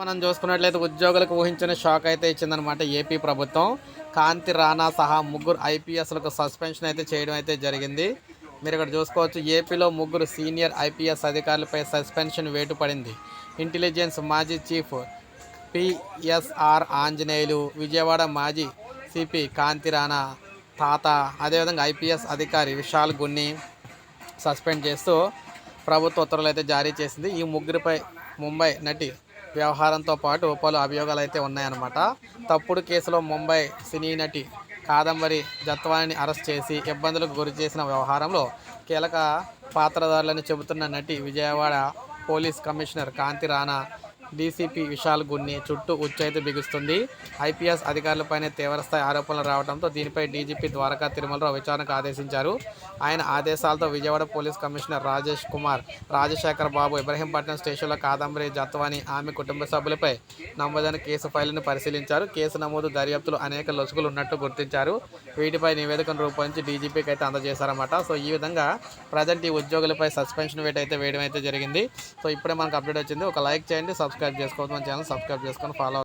మనం చూసుకున్నట్లయితే ఉద్యోగులకు ఊహించిన షాక్ అయితే ఇచ్చిందనమాట ఏపీ ప్రభుత్వం. కాంతి రాణా సహా ముగ్గురు ఐపీఎస్లకు సస్పెన్షన్ అయితే చేయడం అయితే జరిగింది. మీరు ఇక్కడ చూసుకోవచ్చు ఏపీలో ముగ్గురు సీనియర్ ఐపీఎస్ అధికారులపై సస్పెన్షన్ వేటు పడింది. ఇంటెలిజెన్స్ మాజీ చీఫ్ పిఎస్ఆర్ ఆంజనేయులు విజయవాడ మాజీ సిపి కాంతి రాణా తాత అదేవిధంగా ఐపీఎస్ అధికారి విశాల్ గున్ని సస్పెండ్ చేస్తూ ప్రభుత్వ ఉత్తర్వులు అయితే జారీ చేసింది. ఈ ముగ్గురిపై ముంబై నటి వ్యవహారంతో పాటు పలు అభియోగాలు అయితే ఉన్నాయన్నమాట. తప్పుడు కేసులో ముంబై సినీ నటి కాదంబరి జత్వానిని అరెస్ట్ చేసి ఇబ్బందులకు గురి చేసిన వ్యవహారంలో కీలక పాత్రధారులని చెబుతున్న నటి Vijayawada police commissioner Kanthi Rana DCP Vishal Gunni చుట్టూ ఉచ్చైతే బిగుస్తుంది. ఐపీఎస్ అధికారులపైనే తీవ్రస్థాయి ఆరోపణలు రావడంతో దీనిపై డీజీపీ ద్వారకా తిరుమలరావు విచారణకు ఆదేశించారు. ఆయన ఆదేశాలతో విజయవాడ పోలీస్ కమిషనర్ రాజేష్ కుమార్ రాజశేఖర్ బాబు ఇబ్రహీంపట్నం స్టేషన్లో కాదంబరి జత్వాని ఆమె కుటుంబ సభ్యులపై నమోదైన కేసు ఫైలును పరిశీలించారు. కేసు నమోదు దర్యాప్తులో అనేక లొసుగులు ఉన్నట్టు గుర్తించారు. వీటిపై నివేదికను రూపొందించి డీజీపీకి అయితే అందజేశారన్నమాట. సో ఈ విధంగా ప్రజెంట్ ఈ ఉద్యోగులపై సస్పెన్షన్ వేట్ అయితే వేయడం అయితే జరిగింది. సో ఇప్పుడే మనకు అప్డేట్ వచ్చింది. ఒక లైక్ చేయండి సబ్స్క్రైబ్ చేసుకోవద్దు మన ఛానల్ సబ్స్క్రైబ్ చేసుకొని ఫాలో